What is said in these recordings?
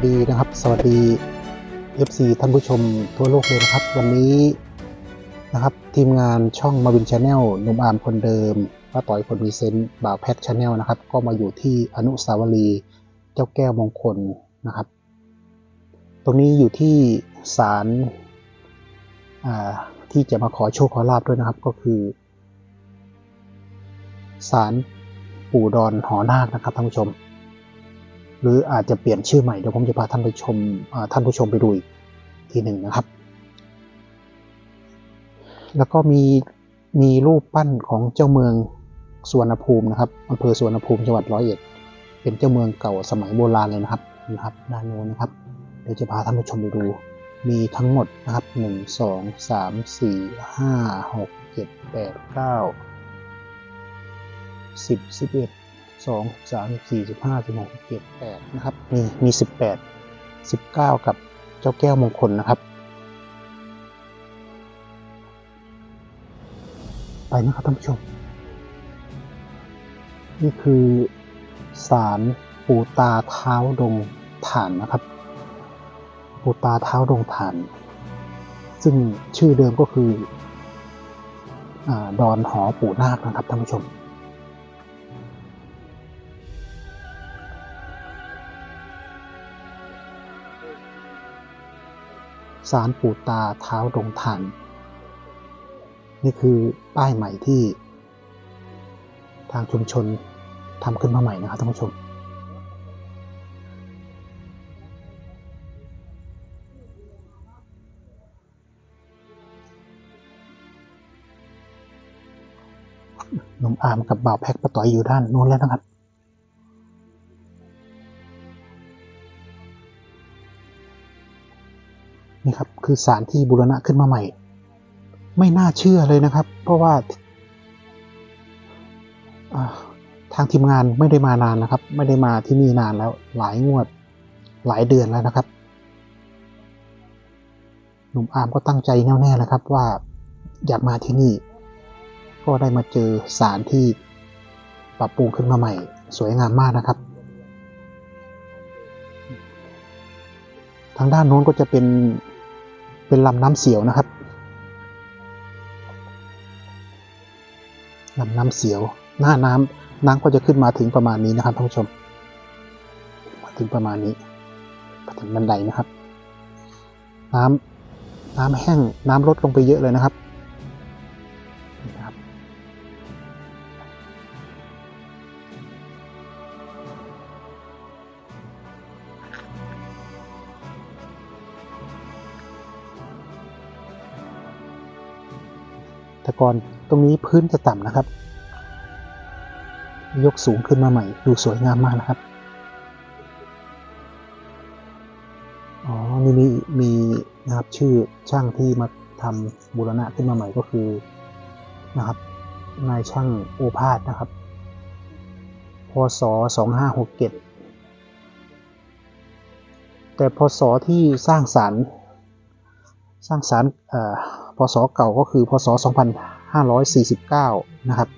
สวัสดีนะครับ สวัสดี FC ท่านผู้ชมทั่วโลกเลยนะครับ วันนี้นะครับ ทีมงานช่องมาวินชาแนลนุ่มอามคนเดิมป้าต่อยคนมีเซนต์บ่าวแพทชาแนลนะครับ ก็มาอยู่ที่อนุสาวรีย์เจ้าแก้วมงคลนะครับ ตรงนี้อยู่ที่ศาลที่จะมาขอโชคขอลาบด้วยนะครับก็คือศาลปู่ดอนหอนาคนะครับท่านผู้ชม หรืออาจจะเปลี่ยนชื่อใหม่เดี๋ยวผมจะพาท่านไปชมท่านผู้ชมไปดูอีกทีหนึ่งนะครับ แล้วก็มีมีรูปปั้นของเจ้าเมืองสวนภูมินะครับอำเภอสวนภูมิจังหวัดร้อยเอ็ด เป็นเจ้าเมืองเก่าสมัยโบราณเลยนะครับนะครับด้านโน้นนะครับ เดี๋ยวจะพาท่านผู้ชมไปดู มีทั้งหมดนะครับ 1 2 3 4 5 6 7 8 9 10 11 สิบสิบเอ็ดสองสามสี่สิบห้าสิบหกสิบเจ็ดแปดนะครับ มีมีสิบแปดสิบเก้ากับเจ้าแก้วมงคลนะครับ ไปนะครับท่านผู้ชม นี่คือศาลปูตาเท้าดงฐานนะครับ ปูตาเท้าดงฐาน ซึ่งชื่อเดิมก็คืออาดอนหอปู่นาคนะครับท่านผู้ชม ศาลปู่ตาเท้าดงฐานนี่คือป้ายใหม่ที่ ทางชุมชนทำขึ้นมาใหม่นะครับท่านผู้ชมหนุ่มอามกับบ่าวแพ็กปะต่อยอยู่ด้านโน้นแล้วนะครับ คือสารที่บูรณะขึ้นมาใหม่ ไม่น่าเชื่อเลยนะครับ เพราะว่าอ่าทางทีมงานไม่ได้มานานนะครับ ไม่ได้มาที่นี่นานแล้วหลายงวดหลายเดือนแล้วนะครับ หนุ่มอาร์มก็ตั้งใจแน่วแน่แล้วครับว่าอยากมาที่นี่ ก็ได้มาเจอสารที่ปรับปรุงขึ้นมาใหม่ สวยงามมากนะครับ ทางด้านโน้นก็จะเป็น เป็นลำน้ำเสียวนะครับลำน้ำเสียว หน้าน้ำน้ำก็จะขึ้นมาถึงประมาณนี้นะครับท่านผู้ชม มาถึงประมาณนี้มาถึงบันไดนะครับ น้ำน้ำแห้งน้ำลดลงไปเยอะเลยนะครับ ก่อนตรงนี้พื้นจะต่ำนะครับ ยกสูงขึ้นมาใหม่ ดูสวยงามมากนะครับ อ๋อ นี่มีมีนะครับชื่อช่างที่มาทำบูรณะขึ้นมาใหม่ก็คือนะครับ นายช่างโอภาสนะครับ พศสองห้าหกเจ็ดแต่พศที่สร้างสารรค์สร้างสารรค์เอ่อ พศเก่าก็คือพศสองพันห้าร้อยสี่สิบเก้านะครับ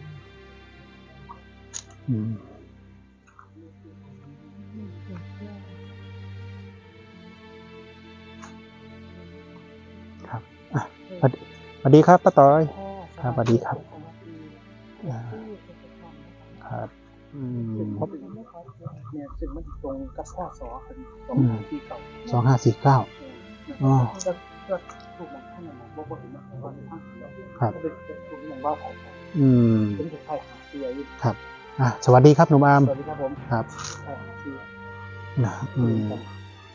อืมครับอะสวัสดีสวัสดีครับป้าต้อยครับสวัสดีครับอ่าครับอืมเนี่ยซึ่งมันตรงกับข้อสอเป็นสองอืมที่เก่าสองห้าสี่เก้าอ๋อก็ก็ ถูกมันข้างในมันบ่บ่เห็นมันเพราะว่าทางเราครับก็เป็นถูกอย่างว่าของอืมเป็นจะใช่หาเสียอยู่ครับอะสวัสดีครับหนุ่มอามสวัสดีครับผมครับใช่หาเสียนะอืม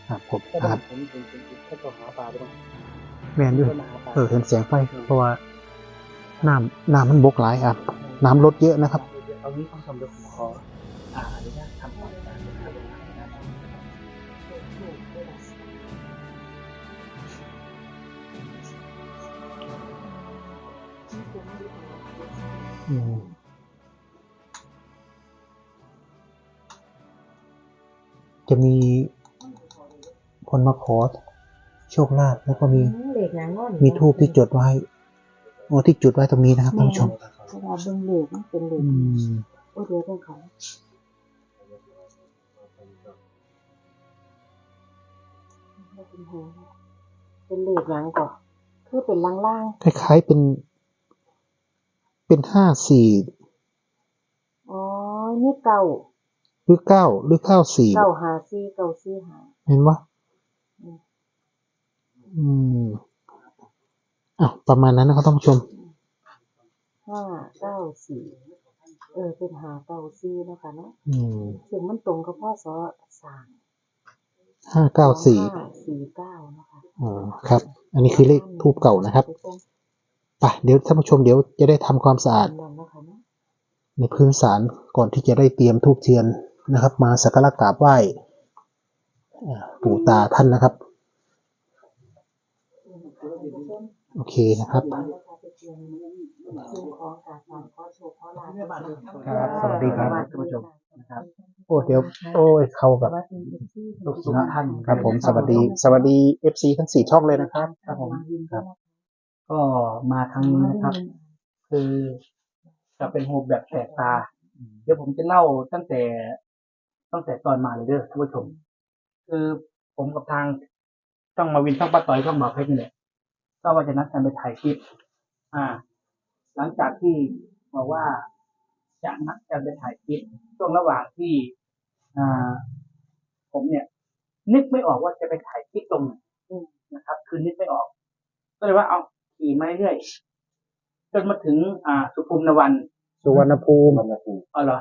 ครับผมก็คต้อรังบผมผมผมผมแค่ต้องหาปลาไปต้องแมนด้วยเพื่อมาหาปลาเออเห็นแสงไฟเพราะว่าน้ำน้ำมันบกหลายอะน้ำลดเยอะนะครับเอางี้ต้องทำเดี๋ยวผมขออ่า จะมีคนมาขอโชคลาภแล้วก็มีเหล็กอย่างนั้นมีทูบที่จดไว้ โอ้ที่จุดไว้ตรงนี้นะครับท่านผู้ชมเพราะว่าเบิ่งเหล็กมันเป็นเหล็กอืมโอ้เดี๋ยวต้องเขาบ่เป็นหัวเป็นเลขหยังก่อคือเป็นล่างคล้ายๆเป็น เป็นห้าสี่ๆอ๋อ นี่เก่าหรือเก้าหรือเก้าสี่เก่าหาซี่เก่าซี่หาเห็นปะอืมอืมอะประมาณนั้นนะครับท่านผู้ชมห้าเก้าสี่เออเป็นหาเก้าซี่เนาะคะเนาะอืมซึ่งมันตรงกับพ่อสอสามห้าเก้าสี่ห้าสี่เก้านะคะอ๋อครับ อันนี้คือเลขทูบเก่านะครับ ไปเดี๋ยวท่านผู้ชมเดี๋ยวจะได้ทำความสะอาดนั่นเนาะคะเนาะในพื้นศาลก่อนที่จะได้เตรียมทูบเทียนนะครับ มาสักการะกราบไหว้อ่าปู่ตาท่านนะครับ โอเคนะครับซึ่งของการทำข้อโชว์ข้อลาครับสวัสดีครับท่านผู้ชมนะครับโอ้เดี๋ยวโอ้ยเข้ากับสวัสดีที่ลูกศิษย์ท่านครับผมสวัสดี สวัสดีเอฟซีทั้งสี่ช่องเลยนะครับ ครับผมครับ ก็มาครั้งนี้นะครับ คือจะเป็นโฮมแบบแปลกตา เดี๋ยวผมจะเล่าตั้งแต่ตั้งแต่ตอนมาเลยเด้อท่านผู้ชม คือผมกับทางช่องมาวินช่องป้าต่อยช่องบอกเพชรนี่แหละก็ว่าจะนัดกันไปถ่ายคลิป อ่า หลังจากที่บอกว่าจะนัดกันไปถ่ายคลิปช่วงระหว่างที่อ่าผมเนี่ย นึกไม่ออกว่าจะไปถ่ายคลิปตรงไหนนะครับ คือนึกไม่ออก ก็เลยว่าเอา ขี่มาเรื่อยๆจนมาถึง อ่า สุขุมนวันสุวรรณภูมิอ๋อเหรอ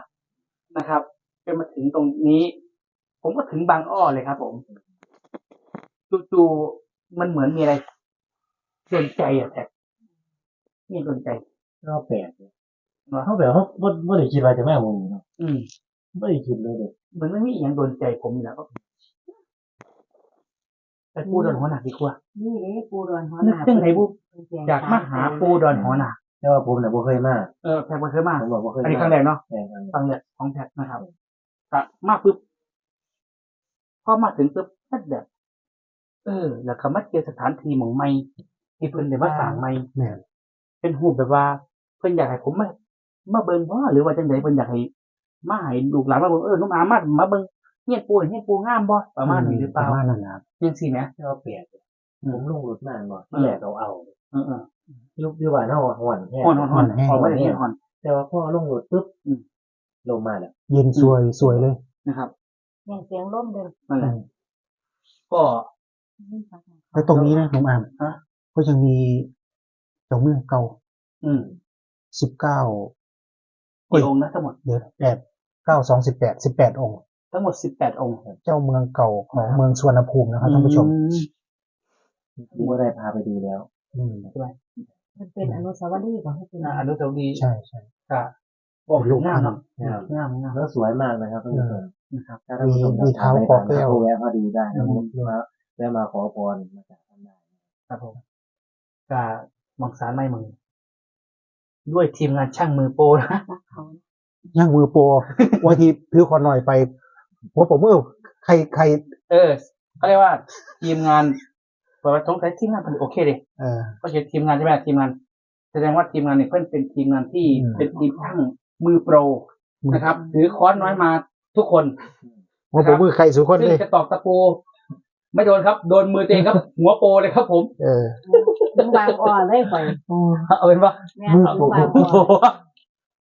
นะครับจนมาถึงตรงนี้ ผมก็ถึงบางอ้อเลยครับ ผมจู่ๆมันเหมือนมีอะไรโดนใจอะแท็กนี่โดนใจก็แปลกเลยเขาแบบเขาไม่ไม่ได้คิดว่าจะแม่มึงเนาะอืมไม่ได้คิดเลยเด็กเหมือนไม่มีอหย่างโดนใจผมอยู่แล้ว ก็ไปปูดอนหัวหนักดีกว่านี่เอ๊ะปูดอนหัวหนึกน้าจังไหนบุอยากมาหาปูดอนหัวหนักแต่ว่าผมเนี่ยบ่เคยมาเออแท็กมาเคยมาผมบอกบ่เคยอันนี้ครั้งแรกเนาะแรกครั้งแรกครั้งแรกของแท็กนะครับกะมาปุ๊บพอมาถึงปุ๊บก็แบบเออ แล้วก็มาเจอสถานที่หมองไม่ที่เพิ่นได้มาสร้างไม่แม่นเป็นหูปแบบว่า เพิ่นอยากให้ผมมามาเบิ่งบ่หรือว่าจังไดเพิ่นอยากให้มาให้ลูกหลานมาเบิ่งเออน้องอามามาเบิ่ง เฮียนปูเฮียนปูงามบ่ประมาณนี้หรือเปล่าประมาณนั้นนะครับจังซี่แหมแต่ว่าแปลกเลยผมลงรถมาก่อนอืที่มแรกเอาเอาเออเออยุคที่ว่าเฮาห่อนแค่ฮ้อนฮ้อนฮ้อนออกมาได้ฮ้อน แต่ว่าพอลงรถปุ๊บอืมลงมาแล้วเย็นสวยสวยเลยนะครับอย่างเสียงร่มเดิมนั่นแหละก็แล้วตรงนี้นะน้องอามฮะก็ยังมีเจ้าเมืองเก่า อืมสิบเก้ากี่องค์นะทั้งหมดเดี๋ยวแปดเก้าสองสิบแปดสิบแปดองค์ ทั้งหมด18องค์เจ้าเมืองเก่าของเมืองสุวรรณภูมินะครับท่านผู้ชมผมก็ได้พาไปดูแล้วอืมมันเป็นอนุสาวรีย์ของให้เป็นอ่าอนุสาวรีย์ใช่ใช่ก็บอกลูลูกกงามเนาะงามงามงามแล้วสวยมากนะครับท่านผู้ชมนะครับถ้าท่านผู้ชมมีเท้าคอแก้วก็แวะมาดูได้นะครับผมว่าแวะมาขอพรมาจากท่านได้ครับผมก็มองสารไม่มึงด้วยทีมงานช่างมือโปรนะรักเขาย่างมือโปรวันทีถือคอนหน่อยไป หัวผมเออใครใคร เออเขาเรียกว่าทีมงานเปิดว่าสงสัยทีมงานเป็นโอเคเลยเออก็เห็นทีมงานใช่ไหมทีมงาน แสดงว่าทีมงานเนี่ยเพื่อนเป็นทีมงานที่อืมเป็นทีมช่างมือโปรนะครับถือค้อนน้อยมาทุกคนหัวผมมือใครสุคนซึ่งเลยจะตอกตะปูไม่โดนครับ โดนมือตัวเองครับ หัวโปรเลยครับผม เออถึงบางอ่อนเลยไปเอาเป็นว่าแม่ถึงบางโอ้อ่อน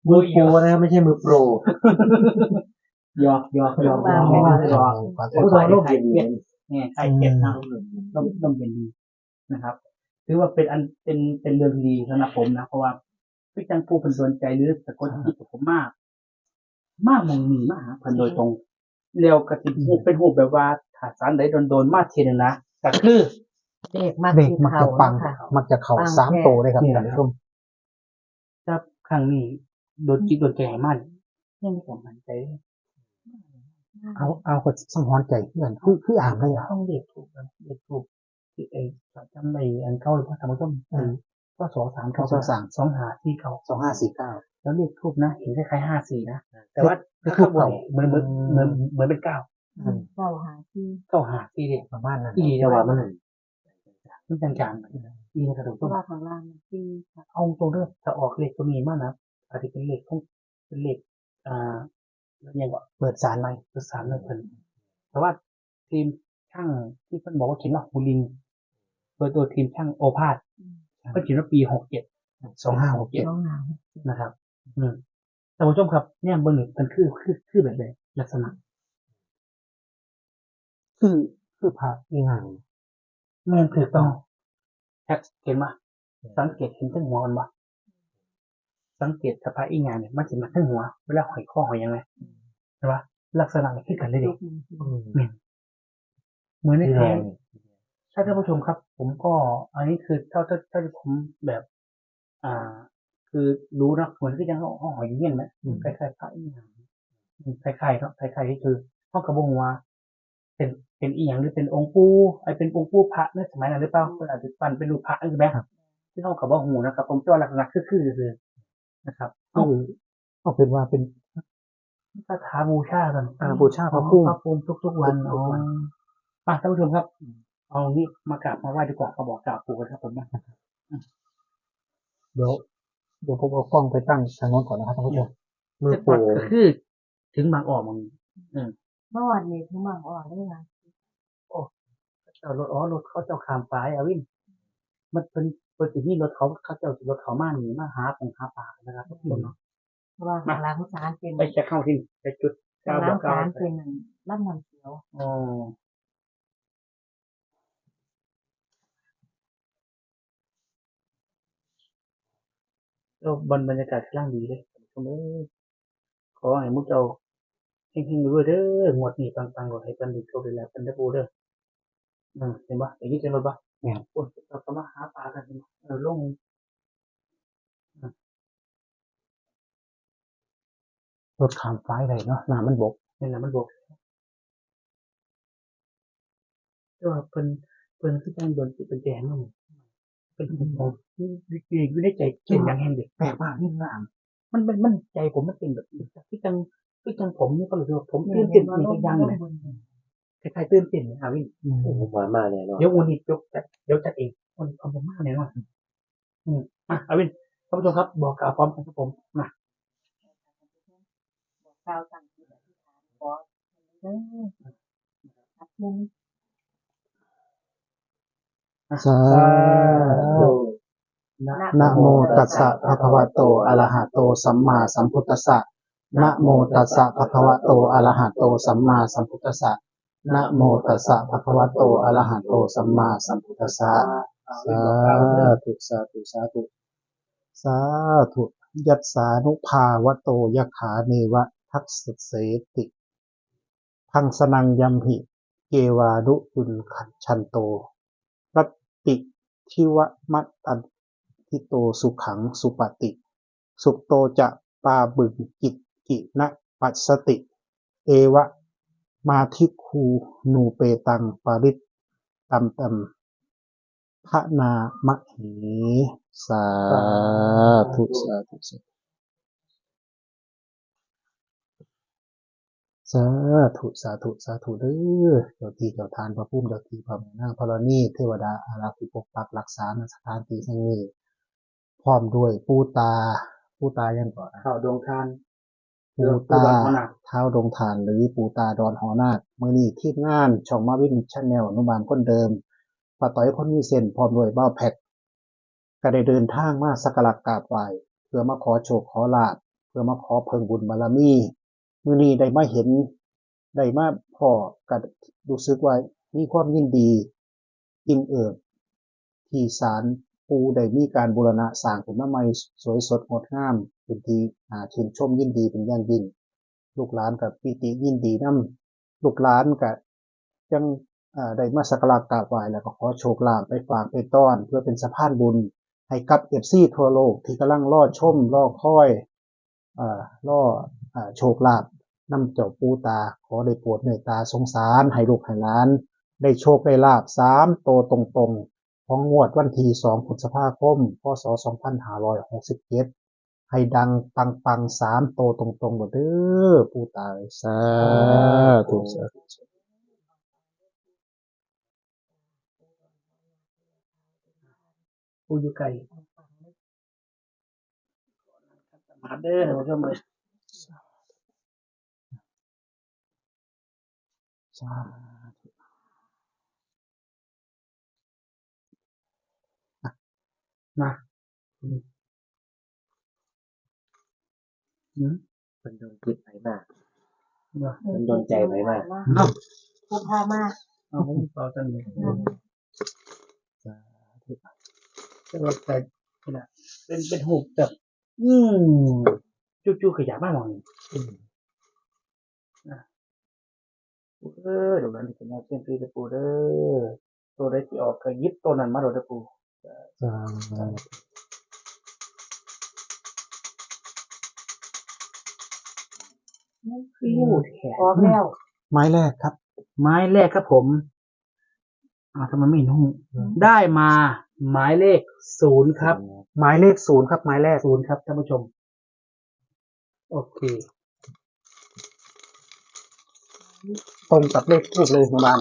โหมือโปรนะครับไม่ใช่มือโปร หยอกหยอกหยอกหยอกหยอกผู้ชายร่มเย็นดีเนี่ยใครเก็บนะต้องต้องเป็นดีนะครับถือว่าเป็นอันเป็นเป็นเรื่องดีสำหรับผมนะเพราะว่าพี่จังผู้เป็นสนใจหรือสะกดจิตกับผมมาก มากมองมีมากหาเพันโดยตรงเร็วกระติบหูเป็นหูแบบว่าถ้าสารใดโดนๆมากทีนึงนะก็คือเด็กมากเด็กที่มักเขาจะปังค่ะมักจะเข่าปังสามแท้โตเลยครับนี่แหท่าละนผู้ชมถ้าครั้งนี้โดนจิตโดนใจให้มันยังไม่สำคัญใจ เอาเอาก็สังหรณ์ใจเพื่อนคือคืออ่านเลยอะต้องเด็กถูกนะเด็กถูกที่ไอ้จำในอันเก้าหรือว่าทำไมต้องก็สองสามเก้าสองหาที่เก้าสองห้าสี่เก้าแล้วเลขทูบนะเห็นคล้ายๆห้าสี่นะแต่ว่าเลขทูถ้าปเก่าเก่าเหมือนเหมือนเหมือนเหมือนเป็นเก้าเก้าหาที่เก้าหาสี่เดียประมาณนั้นอีแต่แต่ว่าว่ามัมันนมันจางๆอีนะครับผมเพราะว่าข้างล่างมันที่ค่ะเอาตรงเรื่องจะออกเลขตัวนี้มากนะอาจจะเป็นเลขของเป็นเลขอ่าแล้ว ยังว่าเปิดสารไหมภาษาเลยเพิ่นแต่ว่าทีมช่างที่เพิ่นบอกว่าเขียนว่าฮูลิงโดยตัวทีมช่างโอภาสก็เขียนว่าปีหกเจ็ดสองห้าหกเจ็ดน้องหนาวนะครับ อืมท่านผู้ชมครับ เนี่ยเบอร์หนึ่งมันคือคือคือแบบไหนลักษณะ คือคือพระอีหยังแม่นถูกต้องแท็กเห็นปะสังเกตเห็นทั้งหัวมันปะ สังเกตสภาพอีงานเนี่ยมันจะมาทั้งหัว เวลาหอยข้อหอยยังไงใช่ปะลักษณะมันคือกันเลยยดิกมือขึ้นอืมเหมือนในที่เพแรลงงถ้าท่านผู้ชมครับ ผมก็อันนี้คือเท่าเท่าเท่าที่ผมแบบ อ่า คือรู้นะเหมือนที่ยังห้องหอยเงี้ยนไหมคล้ายๆพระอีหยังอืมคล้ายๆเนาะคล้ายๆที่คือห้องกระบงว่าเป็นเป็นอีหยังหรือเป็นองค์ปู่ไอเป็นองค์ปู่พระในสมัยนั้นหรือเปล่าเวลาจะปั้นเป็นรูปพระใช่ไหมครับที่ห้องกระบงหูนะครับ ผมเชื่อว่าลักษณะคือคือคือ นะครับคือเอาเป็นว่าเป็นคาถาบูชากันอ่าบูชาพระพุ่มพระภูมิทุก ๆ วันทุกๆวันมาท่านผู้ชมครับ เอางี้มากราบมาไหว้ดีกว่าเขาบอกกราบปู่กันครับผมนะเดี๋ยวเดี๋ยวผมเอากล้องไปตั้งทางโน้นก่อนนะครับท่านผู้ชมมือแต่โปรก่อนก็คือถึงบางออกมันเมื่อวานนี้ถึงบางอ่อนได้ไงเจ้ารถอ๋อรถเขาเจ้าขามฟ้ายอาวิน มันเป็น เป็นสิ่งที่รถเขาเขาเจ้ารถเขามาหนีมาหาของหาปลานะครับทุกคนเนาะเพราะว่าหลังศาลเป็นไปจะเข้าที่ไปจุดเก้าหบลัองกเก้าศาลเป็นรับน้ำเขียวอ๋อแล้วบนบรรยากาศข้างล่างดีเลยท่านผู้ชมเอ้ยขอให้มุกเจ้าเฮงๆด้วยเด้องวดนี้ปังๆกว่าให้กันดีโชคดีแล้วกันได้อปูเด้ออืมเห็นปะอย่างนี้เจอรถปะ เนี่ยโอ้ยเราก็มาหาปลากันเห็นปะเออลงรถขามฟ้ายได้เนาะน้ำมันบกนี่นะมันบอกก็เพิ่นเพิ่นคือจังโดนจิตเป็นแจงเนาะเป็นผมวิกฤตอยู่ในใจเป็นอย่างแห่งเด็กแปลกมากนี่น้มันมันมันใจผมมันเป็นแบบที่จังที่จังผมนี่ก็รู้สึกว่าผมตื่นเต้นมีกอย่างเลย คล้ายๆตื่นเต้นนะวินำอืมโอ้โหหวานมากเลยเนาะเดี๋ยววันนี้ยกจัดเดี๋ยวจัดเองคนเอาผมมากเลยเนาะอืมอะอาวินท่านผู้ชมครับ บอกกล่าวพร้อมกันครับผมมาบอกกล่าวสั่งที่อธิษฐานขอเด้อครับมึงสาธุนะโมตัสสะภะคะวะโตอะระหะโต สัมมาสัมพุทธัสสะนะโมตัสสะภะคะวะโตอะระหะโต สัมมาสัมพุทธัสสะ นะโมตัสสะภะคะวะโตอะระหะโตสัมมาสัมพุทธัสสะสาธุสาธุสาธุสาธุยัสสานุภาวะโตยะขาเนวะทักษเสติพังสนังยัมหิเกวาดุจุนขันชันโตรัตติทิวะมัตตันทิโตสุขังสุปฏิ สุขโตจะปาบึงกิจกินะปัสสติ เอวะ มาทิคูนูเปตังปาริตตัมตัมพระนามะเหสาธุสาธุสาธุสาธุสาธุสาธุเด้อเจ้าที่เจ้าทานพระพุ่มเจ้าที่พระแม่นางธรณีเทวดาอารักษ์ปกปักรักษาสถานที่แห่งนี้พร้อมด้วยปูตาปูตายังก่อนข่าวดวงทาน ปูตาเท้าดงทานหรือปูตาดอนหอนาคมือนี้ทีมงานช่องมาวินชาแนลอนุบาลคนเดิมป้าต้อยคนมีเส้นพร้อมด้วยเบ้าแพทก็ได้เดินทางมาสักการะกราบไหว้เพื่อมาขอโชคขอลาภเพื่อมาขอเพิ่งบุญบารมีมือนี้ได้มาเห็นได้มาพ่อก็รู้สึกว่ามีความยินดีอิ่มเอิบที่ศาลปูได้มีการบูรณะสร้างขึ้นมาใหม่สวยสดงดงาม เป็นทีอ่าชื่นชมยินดีเป็นอย่างยิ่ง ลูกหลานกับปิติยินดีนำลูกหลานกับยังอ่าได้มาสักการะกราบไหว้แล้วก็ขอโชคลาภไปฝากไปต้อน เพื่อเป็นสะพานบุญ ให้กับเอฟซีทั่วโลกที่กำลังล่อชมล่อค่อยล่อ่าโชคลาภนำเจ้าปูตา ขอได้โปรดเมตตาสงสาร ให้ลูกให้หลาน ได้โชคได้ลาบสามโตตรงๆของงวดวันที่สองพฤษภาคม พศ 2567 ให้ดังปังปังสามโตตรงตรงหมดเด้อผู้ตายสาธุสาธุผู้อยู่ไกลมาเด้อท่านผู้ชมสาธุนะ มมันโดนจิตไปมากเนาะมันโดนใจไหมมากเอ้าพุทธามากเอาผมต่อจังเลยแต่ว่าแต่นี่นะเป็นเป็นหูแบบอืมจู่ๆขยับมากมองนี่เออเดี๋ยวนั้นเป็นแนวเส้นปีตะปูเด้อตัวได้ที่ออกเคยยิบตัวนั้นมาโดนตะปูสาธุ ฟิวแขนพร้อมแล้ว ไม้แรกครับ ไม้แรกครับผมอ่าทำไมไม่นุ่งได้มา หมายเลขศูนย์ครับไม้เลขศูนย์ครับไม้แรกศูนย์ครับท่านผู้ชม โอเค ตรงกับเลขทูบเลยคุณบาน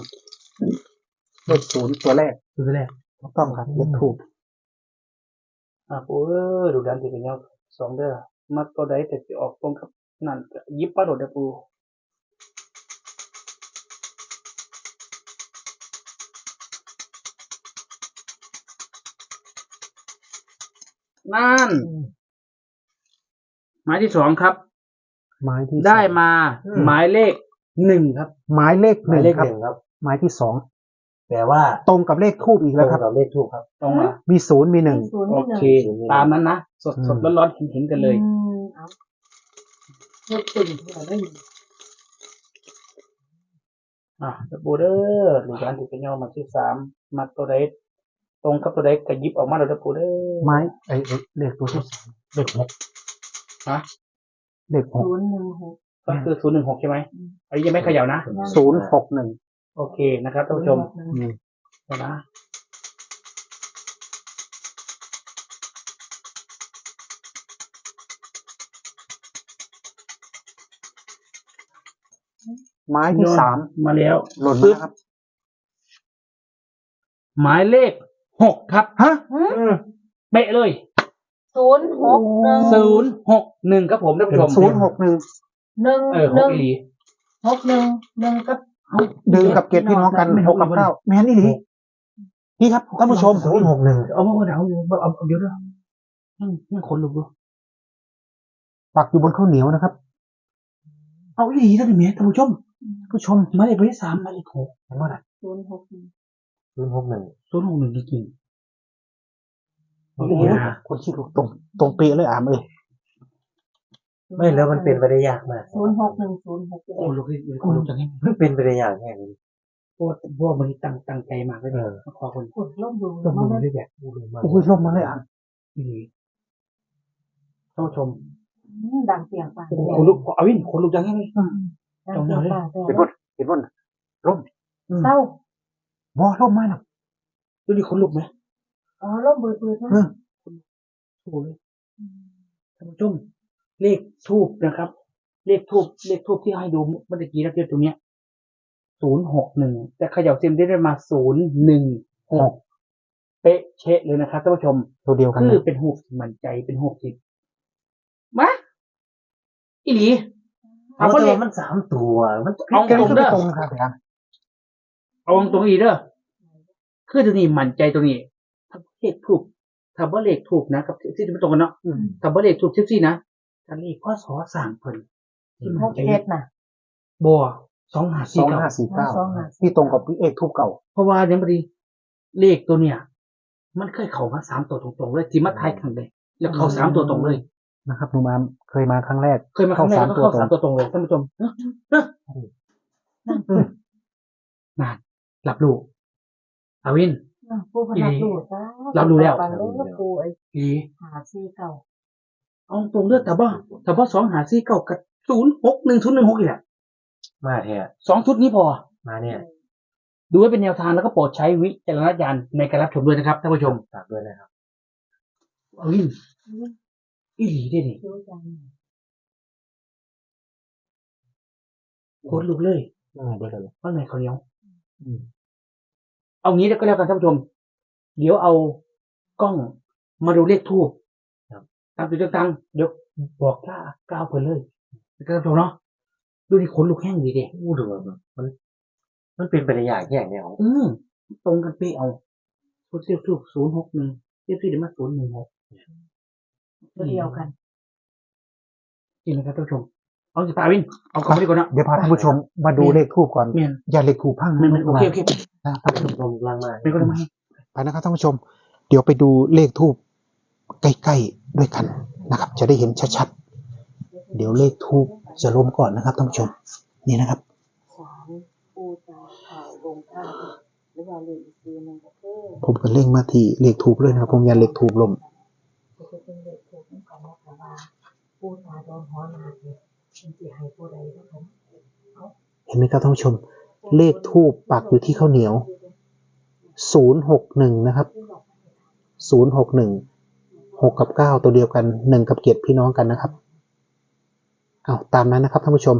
เลขศูนย์ตัวแรกคือแรกถูกต้องครับเลขทูบอ่าปูเออดูดันที่เป็นยาวสองเด้อมักตัวใดแต่จะออกตรงกับนั่นก็ยิบ ปลาโดดเด้อปูนั่นหมายที่สองครับไม้ที่ได้สองมาหมายเลขหนึ่งครับไม้เลขหหมายนึ่งเลขครับ หนึ่งครับไม้ที่สองแปลว่าตรงกับเลขทูบอีกตรแล้วงครับ กับเลขถูกครับตรงมามีศูนย์มีหนึ่ง ศูนย์โอที่หนึ่งเค ตามนั้นนะ สดอืมสดร้อนๆเห็นเห็นกันเลย อืมเอา เฮ็ดตึงเท่าได้อะตะปูเด้อดูดันที่เป็นยาวมาที่สามมักตัวใดตรงกับตัวใดก็ยิบออกมาเด้อตะปูเด้อไม้ไอ้ไอ้เลขตัวที่สามเลขหกฮะเลขหกศูนย์หนึ่งหกก็คือศูนย์หนึ่งหกใช่ไหมอันนี้ยังไม่เขย่านะศูนย์หกหนึ่งโอเคนะครับท่านผู้ชมอืมเดี๋ยวนะ ไม้ที่สามมาแล้ว หล่นมาแล้วครับ หมายเลขหกครับฮะเป๊ะเลยศูนย์หกหนึ่งศูนย์หกหนึ่งครับผมท่านผู้ชมศูนย์หกหนึ่งหนึ่งเออหหนึ่กงอีหลีหกหนึ่งหนึ่งกับดึงกับเกตพี่น้องกันไม่หกกับไม่เก้าแม่นอี่หลีนี่ครับท่านผู้ชมศูนย์หกหนึ่งเอาเอาเอาเอาเอาเอาเดี๋ยวด้วยนั่งนั่งคนลุกดูปักอยู่บนข้าวเหนียวนะครับ เอาอีหลีท่านเห็นไหมท่านผู้ชม ผู้ชมหมายเลขที่สามหมายเลขหกเห็นว่าอะไรศูนย์หกหนึ่งศูนย์หกหนึ่งศูนย์หกหนึ่งจริงโอ้โหคนคิดถูกตรงตรงเป๊ะเลยอ่ามเลยไม่แล้วมันเป็นไปได้ยากมากศูนย์หกหนึ่งศูนย์หกๆโอ้ลุกเลยคนลุกจังเลยมันเป็นไปได้ยากแค่นี้เพราะว่าเพราะว่ามันตั้งตั้งใจมากเลยเออมาขอคนกดล่มดูต้องว่าดูมันด้วยแบบพูดมากโอ้ยลมมาเลยอะอีหลีท่านผู้ชมดังเสียงป่าโอ้โหคนลุกเอาวินคนลุกจังเลยดัง เสียงป่าเห็นว่าเห็นว่าล่มเศร้าบ่ล่มมาหนักดูดิคนลุกไหมอ๋อล่มเบื่อเบื่อเออโอ้โหท่านผู้ชมเลขทูบนะครับ เลขทูบเลขทูบที่ให้ดูเมื่อกี้นะเจอตรงเนี้ยศูนย์หกหนึ่งแต่เขย่าเซมได้ได้มาศูนย์หนึ่งหกเป๊ะเชะเลยนะครับท่านผู้ชมตัวเดียวกันคืเลอยเป็นหกสิบมันใจเป็นหกสิบมาอีหลี เอาเอาก็ก็เลเลยยมันสามตัว มันเอาแกตรงก็เด้อตรงครับอาจารย์เอาตรงอีเด้อคือตัวนี้มันใจตัวนี้ถ้าเลขถูกถ้าว่าเลขถูกนะกับที่จะไม่ตรงกันเนาะถ้าว่าเลขถูกซิซี่นะถ้าเลขพ่อสอสั่งเพิ่นที่หมันกใจเจ็ดน่ะบัวสองหาสสี่องเก้าห้าสี่เก้าสองห้าที่ตรงกับเอกทูบเก่า เพราะว่าเนี่ยพอดีเลขตัวเนี้ยมันเคยเข้ามาสามตัวตรงๆเลยที่มาทายครั้งแรกแล้วเข้าสามตัวตรงเลย นะครับหนูมามเคยมาครั้งแรก เคยมาครั้งแรกแล้วก็เข้าสามตัวตรงเลยท่านผู้ชมเนอะเนอะนั่งนานหลับลูกอาวินผู้พนักดูซะเรารู้แล้วฟังเรื่องปูไอ้อีหาซีเก่าเอาตรงเลือดแต่ว่าแต่ว่าสองหาซี่เก้ากับศูนย์หกหนึ่งศูนย์หนึ่งหกอีกแหละมาแท้สองชุดนี้พอมาเนี่ย ดูไว้เป็นแนวทางแล้วก็โปรดใช้วิจารณญาณในการรับชมด้วยนะครับท่านผู้ชมฝากด้วยนะครับอาวิน อีหลีได้ดิดูจังโคตรลุกเลยยังไงเดี๋ยวเลยว่าไงเขาวเหนียวอืมเอางี้ก็แล้วกันท่านผู้ชม เดี๋ยวเอากล้องมาดูเลขทูบครับตามจุดต่างๆเดี๋ยวบอกกล้ากล้าวเพิ่นเลยนะครับท่านผู้ชมเนาะดูดิขนลุกแห้งดีเด็พูดถึงแบบมัน มันเป็นไปได้ยากแค่เนี่ยของอืมตรงกันเป๊ะเอาพุทธเสียทูบศูนย์หกหนึ่งที่พี่เดี๋ยวมาศูนย์หนึ่งหก ตัวเดียวกันนี่เลยครับท่านผู้ชมเอาสิปาวินเอาของไปดีกว่าเนาะเดี๋ยวพาท่านผู้ชมมาดูเลขทูบก่อนเมียนอย่าเลขทูบพังเมียนเมียนโอเคโอเคนะท่านผู้ชมลมล่างมาไม่ก็ได้มาให้ไปนะครับท่านผู้ชม เดี๋ยวไปดูเลขทูบใกล้ๆด้วยกันนะครับ จะได้เห็นชัดๆเดี๋ยวเลขทูบจะล้มก่อนนะครับท่านผู้ชม นี่นะครับสารปูตาข่าวลงท่าหรือว่าเลขอีกทีหนึงก็คือผมก็เร่งมาที่เลขทูบเลยนะครับผมยันเลขทูบล้ม จะเป็นเลขถูกของเราแต่ว่าปูตาโดนหัวนา เห็นไหมครับท่านผู้ชม เลขทูบปักอยู่ที่ข้าวเหนียวศูนย์หกหนึ่งนะครับศูนย์หกหนึ่งหกกับเก้าตัวเดียวกันหนึ่งกับเกียรติพี่น้องกันนะครับเอาตามนั้นนะครับท่านผู้ชม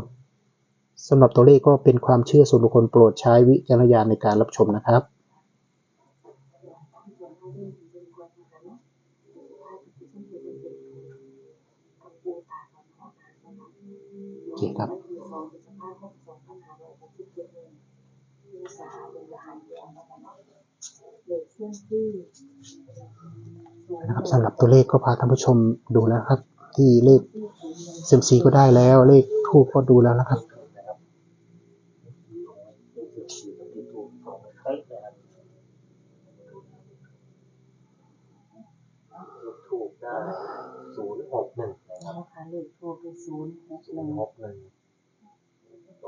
สำหรับตัวเลขก็เป็นความเชื่อส่วนบุคคลโปรดใช้วิจารณญาณในการรับชมนะครับ โอเคครับเลขเส้นที่นะครับสำหรับตัวเลขก็พาท่านผู้ชมดูแล้วครับ ที่เลขเซมซีก็ได้แล้ว เลขทูบก็ดูแล้วนะครับถูกได้ศูนย์หกหนึ่งนะคะเลขโทรเป็นศูนย์หกหนึ่งหกหนึ่ง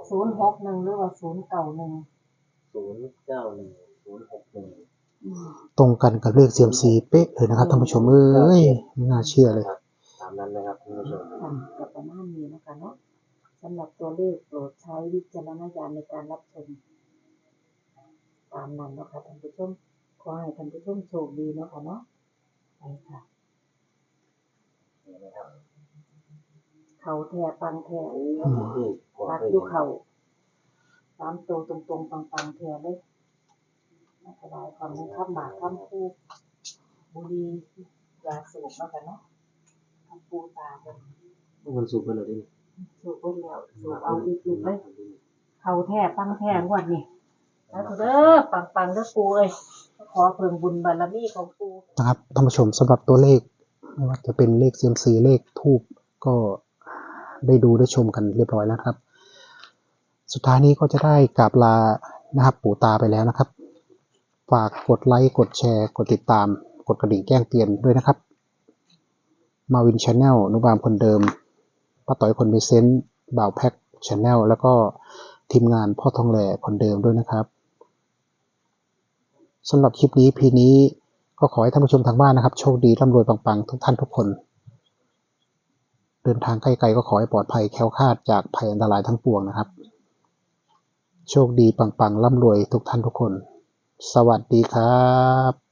ศูนย์หกหนึ่งหรือว่าศูนย์เก่าหนึ่งศูนย์เก้าหนึ่งศูนย์หกหนึ่งอืมตรงกันกับเลขเซียมซีเป๊ะเลยนะครับท่านผู้ชมเอ้ยไม่น่าเชื่อเลยตามนั้นนะครับท่านผู้ชมกันกับประมาณนี้นะคะเนาะสำหรับตัวเลขโปรดใช้วิจารณญาณในการรับชม ตามนั้นเนาะค่ะท่านผู้ชมขอให้ท่านผู้ชมโชคดีเนาะค่ะเนาะไปค่ะ เขาแท่ปังแท่รักดูเขาตามตัวตรงๆปังๆแท่เลยไม่สบายความนึงข้ามหมากข้ามคู่บุรียาสูบเนาะค่ะเนาะทำปูตากันมันสูบกันเลยดิสูบเบิดแล้วสูบเอาอีกๆเลยเขาแท้ปังแท้งวดนี่แล้วเด้อปังปังๆเด้อปูเอ้ยขอเพิ่งบุญบารมีของปูนะครับท่านผู้ชมสำหรับตัวเลขไม่ว่าจะเป็นเลขเซียมซีเลขทูบก็ ได้ดูได้ชมกันเรียบร้อยแล้วครับ สุดท้ายนี้ก็จะได้กราบลานะครับปู่ตาไปแล้วนะครับ ฝากกดไลค์กดแชร์กดติดตาม กดกระดิ่งแจ้งเตือนด้วยนะครับ มาวินชาแนลนุบามคนเดิมป้าต่อยคนมีเซนต์บ่าวแพ็กชาแนลแล้วก็ทีมงานพ่อทองแหล่คนเดิมด้วยนะครับสำหรับคลิปนี้พีนี้ก็ขอให้ท่านผู้ชมทางบ้านนะครับ โชคดีร่ำรวยปังๆ ทุกท่านทุกคน เดินทางใกล้ๆก็ขอให้ปลอดภัยแค้วคลาดจากภัยอันตรายทั้งปวงนะครับ โชคดีปังๆร่ำรวยทุกท่านทุกคน สวัสดีครับ